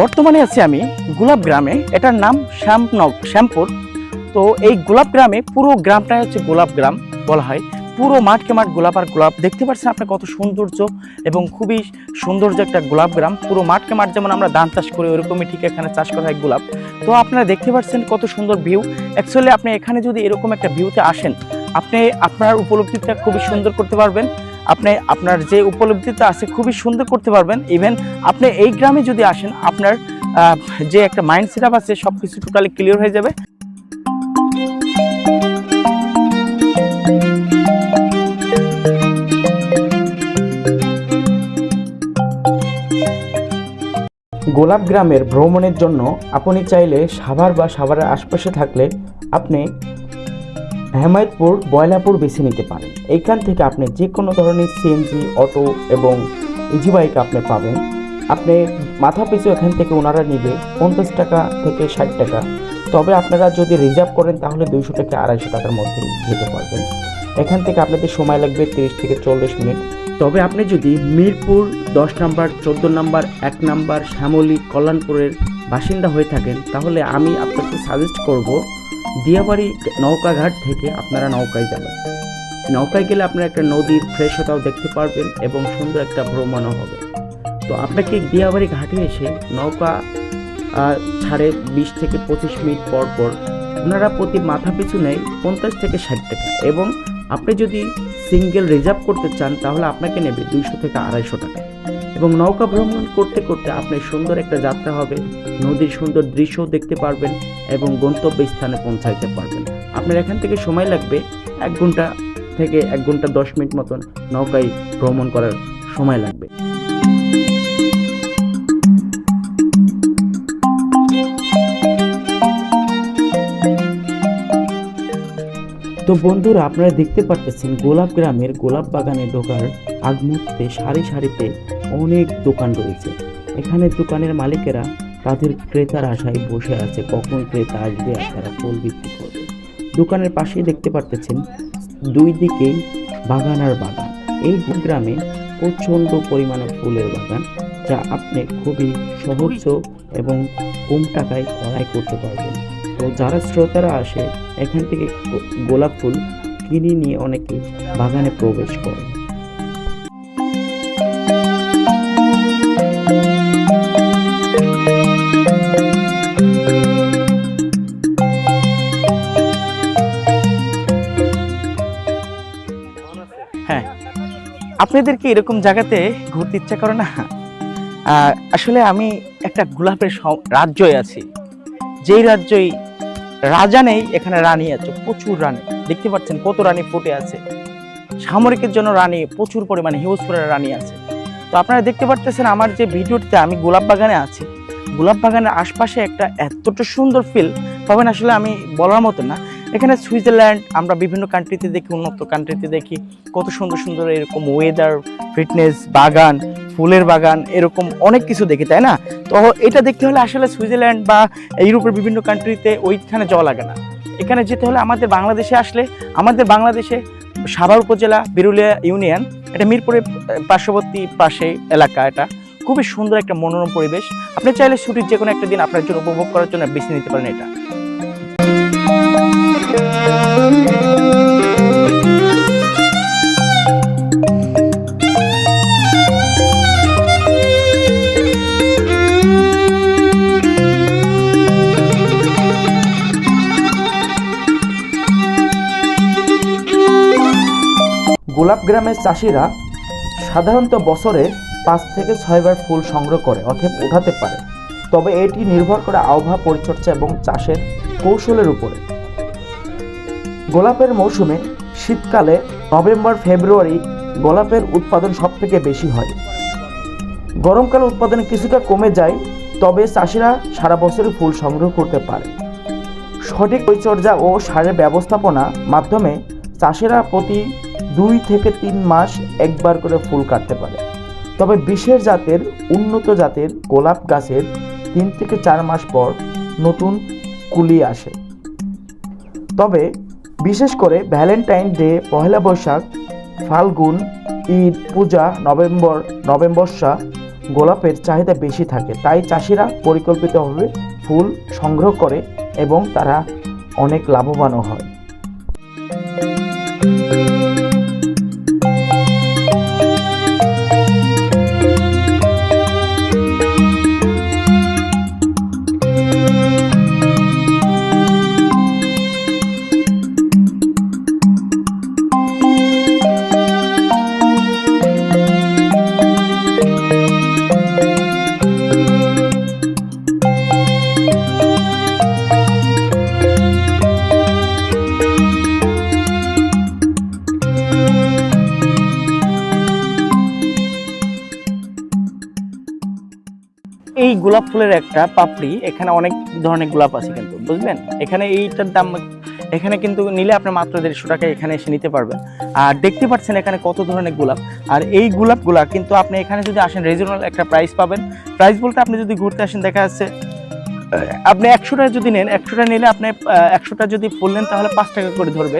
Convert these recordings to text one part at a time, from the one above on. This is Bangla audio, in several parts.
বর্তমানে আছি আমি গোলাপ গ্রামে। এটার নাম শ্যামনগ শ্যামপুর। তো এই গোলাপ গ্রামে পুরো গ্রামটাই হচ্ছে গোলাপ গ্রাম বলা হয়। পুরো মাঠকে মাঠ গোলাপ আর গোলাপ। দেখতে পাচ্ছেন আপনার কত সৌন্দর্য এবং খুবই সৌন্দর্য একটা গোলাপ গ্রাম। পুরো মাঠকে মাঠ যেমন আমরা ধান চাষ করি, ওরকমই ঠিক এখানে চাষ করা হয় গোলাপ। তো আপনারা দেখতে পাচ্ছেন কত সুন্দর ভিউ অ্যাকচুয়ালি আপনি এখানে যদি এরকম একটা ভিউতে আসেন, আপনি আপনার উপলব্ধিটা খুবই সুন্দর করতে পারবেন। আপনি আপনার যে উপলব্ধিটা আছে খুবই সুন্দর করতে পারবেন। ইভেন আপনি এই গ্রামে যদি আসেন, আপনার যে একটা মাইন্ড সেট আপ আছে সব কিছু টোটালি ক্লিয়ার হয়ে যাবে। গোলাপ গ্রামের ভ্রমণের জন্য আপনি চাইলে সাভার বা সাভারের আশপাশে থাকলে আপনি হেমায়তপুর, বয়লাপুর বেছে নিতে পারেন। এইখান থেকে আপনি যে কোনো ধরনের সিএনজি অটো এবং ইজি বাইক আপনি পাবেন। আপনি মাথা পিছু এখান থেকে ওনারা নিবে পঞ্চাশ টাকা থেকে ষাট টাকা। তবে আপনারা যদি রিজার্ভ করেন, তাহলে দুইশো থেকে আড়াইশো টাকার মধ্যে যেতে পারবেন। এখান থেকে আপনাদের সময় লাগবে তিরিশ থেকে চল্লিশ মিনিট। তবে আপনি যদি মিরপুর দশ নাম্বার, চোদ্দ নাম্বার, এক নাম্বার, শ্যামলী, কল্যাণপুরের বাসিন্দা হয়ে থাকেন, তাহলে আমি আপনাকে সাজেস্ট করব দিয়াবাড়ি নৌকাঘাট থেকে আপনারা নৌকায় যাবেন। নৌকায় গেলে আপনারা একটা নদীর ফ্রেশতাও দেখতে পারবেন এবং সুন্দর একটা ভ্রমণও হবে। তো আপনাকে দিয়াবাড়ি ঘাটে এসে নৌকা ছাড়ে বিশ থেকে পঁচিশ মিনিট পর পর ওনারা প্রতি মাথা পিছু নেয় পঞ্চাশ থেকে ষাট টাকা এবং আপনি যদি সিঙ্গেল রিজার্ভ করতে চান তাহলে আপনাকে নেবে দুইশো থেকে আড়াইশো টাকা। এবং নৌকা ভ্রমণ করতে করতে আপনি সুন্দর একটা যাত্রা হবে। নদীর সুন্দর দৃশ্যও দেখতে পারবেন এবং গন্তব্য স্থানে পৌঁছাইতে পারবেন। আপনার এখান থেকে সময় লাগবে এক ঘণ্টা থেকে এক ঘণ্টা দশ মিনিট মতন নৌকায় ভ্রমণ করার সময় লাগবে। তো বন্ধুরা, আপনারা দেখতে পারতেছেন গোলাপ গ্রামের গোলাপ বাগানে ঢোকার আগ মুহূর্তে সারি সারিতে অনেক দোকান রয়েছে। এখানে দোকানের মালিকেরা তাদের ক্রেতার আশায় বসে আছে, কখন ক্রেতা আসবে আর তারা ফুল বিক্রি করবে। দোকানের পাশেই দেখতে পারতেছেন দুই দিকেই বাগান আর বাগান। এই গ্রামে প্রচণ্ড পরিমাণে ফুলের বাগান, যা আপনি খুবই সহজ এবং কম টাকায় ক্রয় করতে পারবেন। তো যারা শ্রোতারা আসে, এখান থেকে গোলাপ ফুল কিনে নিয়ে অনেকে বাগানে প্রবেশ করে আপনাদেরকে এরকম জায়গাতে ঘুরতে ইচ্ছা করে না? আসলে আমি একটা গোলাপের রাজ্যে আছি। যেই রাজ্যই রাজা নেই, এখানে রানী আছে, প্রচুর রানী। দেখতে পাচ্ছেন কত রানী ফুটে আছে। সামরিকের জন্য রানী, প্রচুর পরিমাণে, হিউজ রানী আছে। তো আপনারা দেখতে পাচ্ছেন আমার যে ভিডিওটিতে আমি গোলাপ বাগানে আছি। গোলাপ বাগানের আশপাশে একটা এতটা সুন্দর ফিল পাবেন আসলে আমি বলার মতো না। এখানে সুইজারল্যান্ড, আমরা বিভিন্ন কান্ট্রিতে দেখি, উন্নত কান্ট্রিতে দেখি। কত সুন্দর সুন্দর এরকম ওয়েদার ফিটনেস বাগান, ফুলের বাগান, এরকম অনেক কিছু দেখি, তাই না? তো এটা দেখতে হলে আসলে সুইজারল্যান্ড বা ইউরোপের বিভিন্ন কান্ট্রিতে ওইখানে যাওয়া লাগে না। এখানে যেতে হলে আমাদের বাংলাদেশে আসলে, আমাদের বাংলাদেশে সাভার উপজেলা, বিরুলিয়া ইউনিয়ন, এটা মিরপুরের পার্শ্ববর্তী পাশে এলাকা এটা। খুবই সুন্দর একটা মনোরম পরিবেশ। আপনি চাইলে ছুটির যে কোনো একটা দিন আপনার জন্য উপভোগ করার জন্য বেছে নিতে পারেন এটা। গ্রামের চাষিরা সাধারণত বছরে পাঁচ থেকে ছয়বার ফুল সংগ্রহ করে অথবা উঠাতে পারে। তবে এটি নির্ভর করে আবহাওয়া পরিচর্যা এবং চাষের কৌশলের উপরে। গোলাপের মৌসুমে শীতকালে নভেম্বর, ফেব্রুয়ারি গোলাপের উৎপাদন সবথেকে বেশি হয়। গরমকালে উৎপাদন কিছুটা কমে যায়, তবে চাষিরা সারা বছরই ফুল সংগ্রহ করতে পারে। সঠিক পরিচর্যা ও সারের ব্যবস্থাপনা মাধ্যমে চাষিরা প্রতি দুই থেকে তিন মাস একবার করে ফুল কাটতে পারে। তবে বিশেষ জাতের, উন্নত জাতের গোলাপ গাছের তিন থেকে চার মাস পর নতুন কুলি আসে। তবে বিশেষ করে Valentine Day, Pohela Boishakh, Falgun, Eid, Puja, November নভেম্বর্ষা গোলাপের চাহিদা বেশি থাকে। তাই চাষিরা পরিকল্পিতভাবে ফুল সংগ্রহ করে এবং তারা অনেক লাভবানও হয়। গোলাপ ফুলের একটা পাপড়ি, এখানে অনেক ধরনের গোলাপ আছে কিন্তু, বুঝলেন? এখানে এইটার দাম, এখানে কিন্তু নিলে আপনি মাত্র দেড়শো টাকা এখানে এসে নিতে পারবেন। আর দেখতে পাচ্ছেন এখানে কত ধরনের গোলাপ। আর এই গোলাপগুলা কিন্তু আপনি এখানে যদি আসেন রিজনাল একটা প্রাইস পাবেন। প্রাইস বলতে আপনি যদি ঘুরতে আসেন, দেখা যাচ্ছে আপনি একশোটা যদি নেন একশোটা নিলে আপনি একশোটা যদি ফুল নেন, তাহলে পাঁচ টাকা করে ধরবে।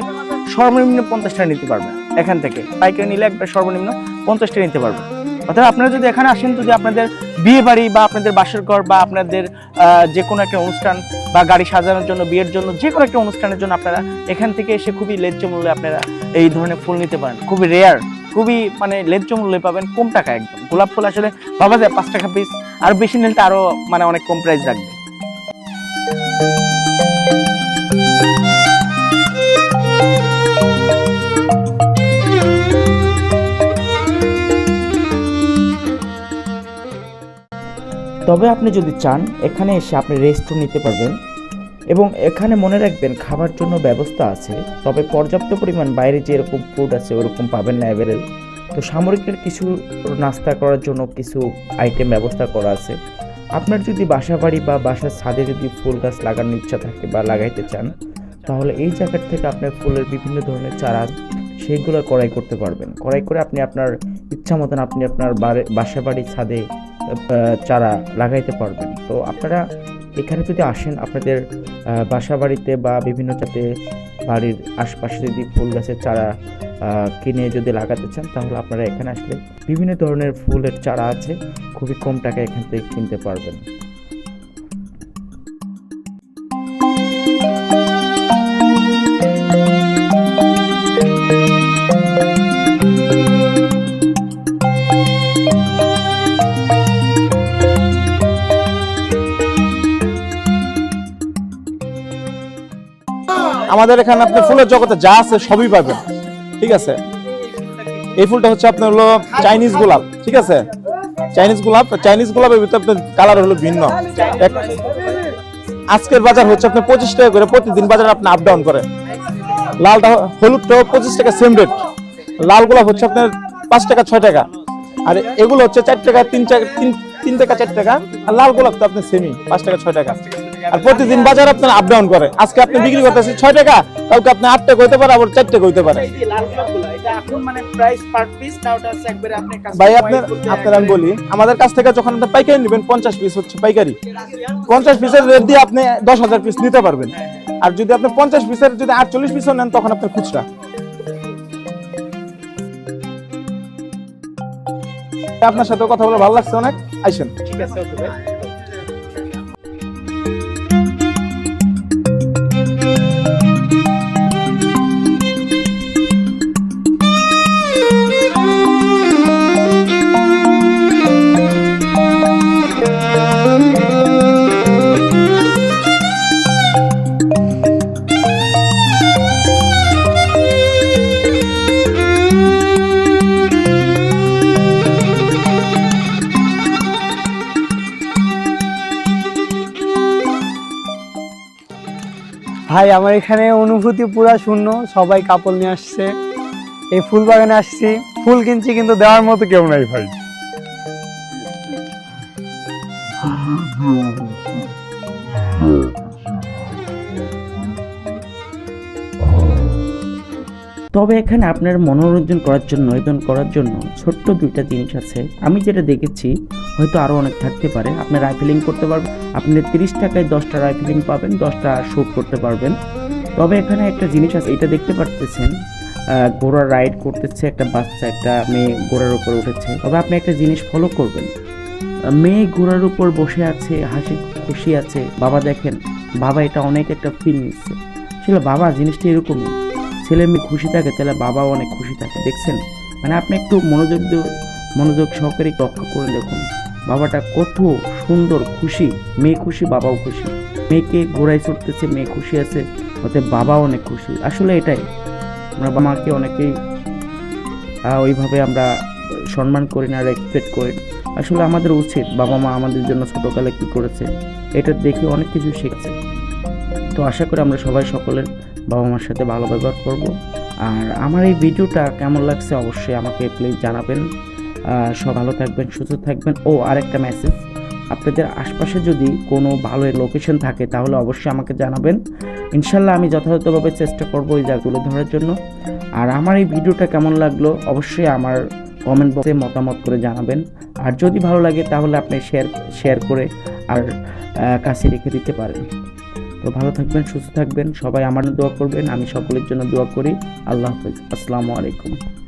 সর্বনিম্ন পঞ্চাশ টাকা নিতে পারবেন। এখান থেকে পাইকারি নিলে একবার সর্বনিম্ন পঞ্চাশ টাকা নিতে পারবেন। অর্থাৎ আপনারা যদি এখানে আসেন যদি আপনাদের বিয়ে বাড়ি বা আপনাদের বাসের ঘর বা আপনাদের যে কোনো একটা অনুষ্ঠান বা গাড়ি সাজানোর জন্য, বিয়ের জন্য যে কোনো একটা অনুষ্ঠানের জন্য আপনারা এখান থেকে এসে খুবই লেজ মূল্যে আপনারা এই ধরনের ফুল নিতে পারেন। খুবই রেয়ার খুবই মানে লেজ মূল্যে পাবেন, কম টাকা একদম। গোলাপ ফুল আসলে ভাবা যায়, পাঁচ টাকা পিস আর বেশি নিলে তো আরও মানে অনেক কম প্রাইস রাখবে। তবে আপনি যদি চান, এখানে এসে আপনি রেস্টও নিতে পারবেন। এবং এখানে মনে রাখবেন, খাবার জন্য ব্যবস্থা আছে, তবে পর্যাপ্ত পরিমাণ বাইরে যে এরকম ফুড আছে, ওরকম পাবেন না অ্যাভেলেল তো সামরিকের কিছু নাস্তা করার জন্য কিছু আইটেম ব্যবস্থা করা আছে। আপনার যদি বাসা বাড়ি বা বাসার ছাদে যদি ফুল গাছ লাগানোর ইচ্ছা থাকে বা লাগাইতে চান, তাহলে এই জায়গার থেকে আপনার ফুলের বিভিন্ন ধরনের চারা সেইগুলো কড়াই করতে পারবেন। কড়াই করে আপনি আপনার ইচ্ছা মতন আপনি আপনার বাসা বাড়ির ছাদে চারা লাগাইতে পারবেন। তো আপনারা এখানে যদি আসেন, আপনাদের বাসা বাড়িতে বা বিভিন্ন যাতে বাড়ির আশপাশে যদি ফুল গাছের চারা কিনে যদি লাগাতে চান, তাহলে আপনারা এখানে আসলে বিভিন্ন ধরনের ফুলের চারা আছে। খুবই কম টাকায় এখান থেকে কিনতে পারবেন। আমাদের এখানে আপনি ফুলের জগতে যা আছে সবই পাবেন। ঠিক আছে? এই ফুলটা হচ্ছে আপনার হলো চাইনিজ গোলাপ, ঠিক আছে? চাইনিজ গোলাপ, চাইনিজ গোলাপের ভিতরে আপনার কালার হলো ভিন্ন। আজকের বাজার হচ্ছে আপনার পঁচিশ টাকা করে, প্রতিদিন বাজার আপনি আপ ডাউন করে লালটা হলুদটাও পঁচিশ টাকা সেম রেট লাল গোলাপ হচ্ছে আপনার পাঁচ টাকা, ছয় টাকা। আর এগুলো হচ্ছে চার টাকা, তিন টাকা তিন তিন টাকা, চার টাকা। আর লাল গোলাপ তো আপনার সেমি পাঁচ টাকা, ছয় টাকা। আর প্রতিদিন বাজার আপনার আপ ডাউন করে। আজকে আপনি বিক্রি করতেছেন ছয় টাকা কালকে আপনি আট টাকা হইতে পারে আবার চার টাকা হইতে পারে। ভাই আপনার আপনার আমি বলি আমাদের কাছ থেকে যখন আপনি পাইকারি নেবেন পঞ্চাশ পিস হচ্ছে পাইকারি। পঞ্চাশ পিসের রেট দিয়ে আপনি দশ হাজার পিস নিতে পারবেন। আর যদি আপনি পঞ্চাশ পিসের যদি আটচল্লিশ পিসও নেন তখন আপনার খুচরা। আপনার সাথে কথা বলে ভালো লাগছে অনেক। আইসেন। ঠিক আছে ভাই, আমার এখানে অনুভূতি পুরা শূন্য। সবাই কাপড় নিয়ে আসছে। এই ফুল বাগানে আসছি। ফুল কিনছি কিন্তু দেওয়ার মতো কেউ নাই ভাই। তবে এখানে আপনার মনোরঞ্জন করার জন্য বিনোদন করার জন্য ছোট্ট দুইটা জিনিস আছে। আমি যেটা দেখেছি, হয়তো আরও অনেক থাকতে পারে। আপনি রাইফেলিং করতে পারবেন, আপনি তিরিশ টাকায় দশটা রাইফেলিং পাবেন, দশটা শ্যুট করতে পারবেন। তবে এখানে একটা জিনিস আছে, এটা দেখতে পারতেছেন ঘোড়া রাইড করতেছে একটা বাচ্চা, একটা মেয়ে ঘোড়ার উপরে উঠেছে। তবে আপনি একটা জিনিস ফলো করবেন। মেয়ে ঘোড়ার উপর বসে আছে, হাসি খুশি আছে। বাবা দেখেন, বাবা এটা অনেক একটা ফিল নিচ্ছে আসলে বাবা জিনিসটা এরকমই। ছেলে মেয়ে খুশি থাকে, তাহলে বাবাও অনেক খুশি থাকে, দেখছেন? মানে আপনি একটু মনোযোগ মনোযোগ সহকারে লক্ষ্য করে দেখুন। বাবাটা কত সুন্দর খুশি, মেয়ে খুশি, বাবাও খুশি। মেয়েকে ঘোড়ায় চড়তেছে, মেয়ে খুশি আছে ওতে বাবাও অনেক খুশি। আসলে এটাই, আমরা বাবা মাকে অনেকেই ওইভাবে আমরা সম্মান করি না রেসপেক্ট করি। আসলে আমাদের উচিত বাবা মা আমাদের জন্য ছোটোকালে কী করেছে, এটা দেখে অনেক কিছু শিখছে। তো আশা করি আমরা সবাই সকলের বাবা মার সাথে ভালো ব্যবহার করব। আর আমার এই ভিডিওটা কেমন লাগছে অবশ্যই আমাকে প্লিজ জানাবেন। সব ভালো থাকবেন, সুস্থ থাকবেন। ও, আরেকটা মেসেজ আপনাদের আশপাশে যদি কোনো ভালো লোকেশন থাকে, তাহলে অবশ্যই আমাকে জানাবেন। ইনশাল্লাহ আমি যথাযথভাবে চেষ্টা করব ওই জায়গা তুলে ধরার জন্য। আর আমার এই ভিডিওটা কেমন লাগল অবশ্যই আমার কমেন্ট বক্সে মতামত করে জানাবেন। আর যদি ভালো লাগে, তাহলে আপনি শেয়ার শেয়ার করে আর কাছে রেখে দিতে পারেন। তো ভালো থাকবেন, সুস্থ থাকবেন। সবাই আমার দোয়া করবেন। আমি সকলের জন্য দোয়া করি। আল্লাহ হাফেজ। আসসালামু আলাইকুম।